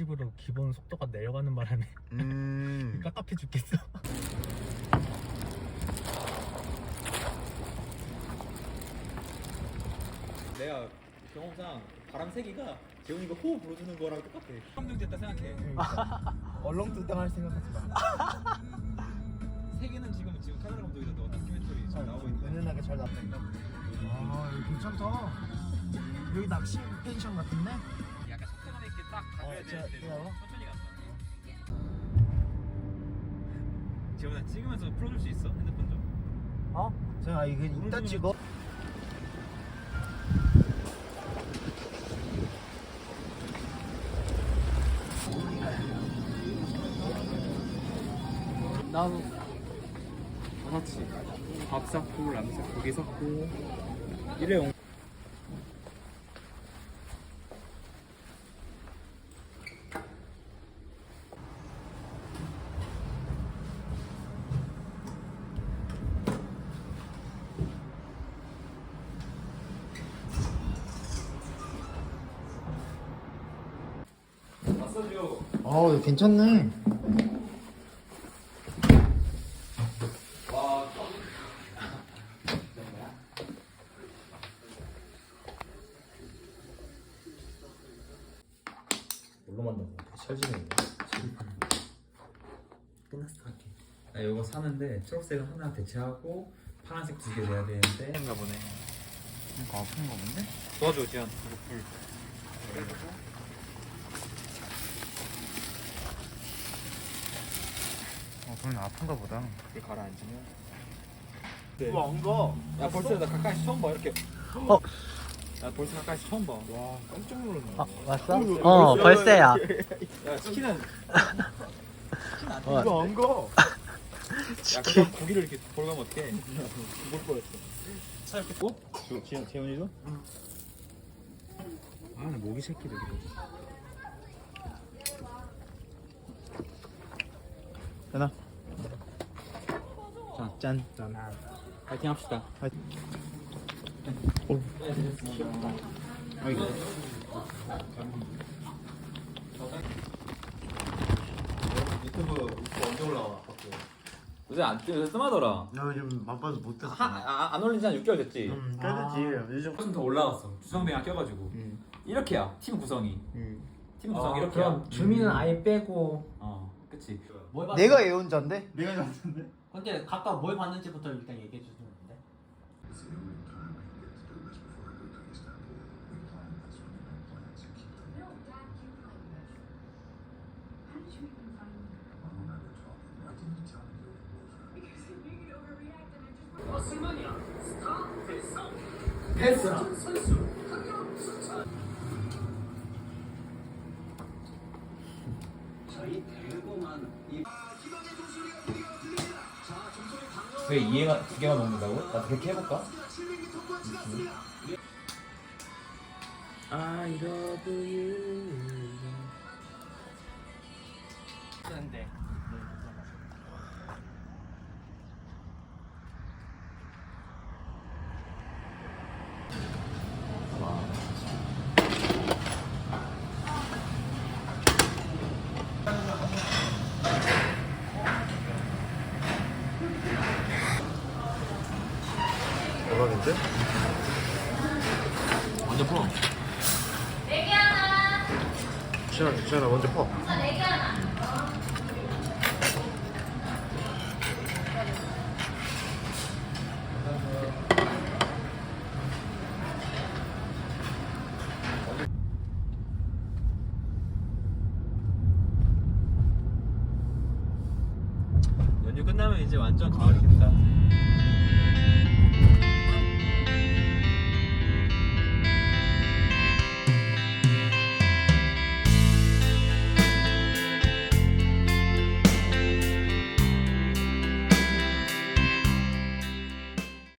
160으로 기본 속도가 내려가는 바람에 음. 깝깝해 죽겠어. 내가 경험상 바람 세기가 재훈이가 호흡 불어주는 거랑 똑같아. 함정됐다 생각해. 얼렁뚱땅 할 생각하지 마. 세계는 지금 지금 카메라 감독이다 너 다큐멘터리 지금 나오고 있는데. 은은하게 잘 나왔다. 아 여기 괜찮다. 여기 낚시 펜션 같은데? 딱 어, 가져야 제가- 되는데 제가요? 천천히 간다. 재훈아 찍으면서 풀어줄 수 있어 핸드폰 좀? 어? 제가 이거 이따 찍어. 나도 다 같이 밥 샀고 라면 샀고 고기 샀고 일회용 아 괜찮네. 와 뭘로 만든 거? 찰지네. 끝났어. 나 이거 사는데 초록색은 하나 대체하고 파란색 두 개 내야 되는데 인가 보네. 이거 아픈가 본데? 도와줘 지현 불 어, 그건 아픈가 보다. 불 가라앉으면 이거 안 가. 야 벌써 나 가까이서 처음 봐 이렇게 어? 나 벌써 가까이서 처음 봐 와 깜짝 놀랐네. 아, 왔어? 어, 벌써야. 야 치킨은 어, 이거 안 가. 야 그거 고기를 이렇게 볼가면 어떡해 죽을 뻔했어 차 이렇게 어? 저 지현, 재현이도? 아나 모기 새끼들 되나? 자 짠. 짠. 파이팅 합시다 아이고. 유튜브 언제 올라와? 요새 안 요새 뜸하더라 나 요즘 바빠서. 한, 아, 안 올린 지 한 6개월 됐지 음, 깨졌지. 요즘. 훨씬 더 올라갔어 주성배가 껴가지고 음. 이렇게야 팀 구성이 음. 팀 구성이 아, 이렇게야 그럼 주민은 아예 빼고. 어 그치 뭘 봤... 내가 애혼자인데? 내가 잡았는데. 근데 각각 뭘 봤는지부터 일단 얘기해 주시면 돼. 왜 이해가 두 개가 먹는다고? 나 그렇게 해볼까? I love you. 대박인데? 먼저 풀어 지현아, 지현아 먼저 퍼. 연휴 끝나면 이제 완전 가을이겠다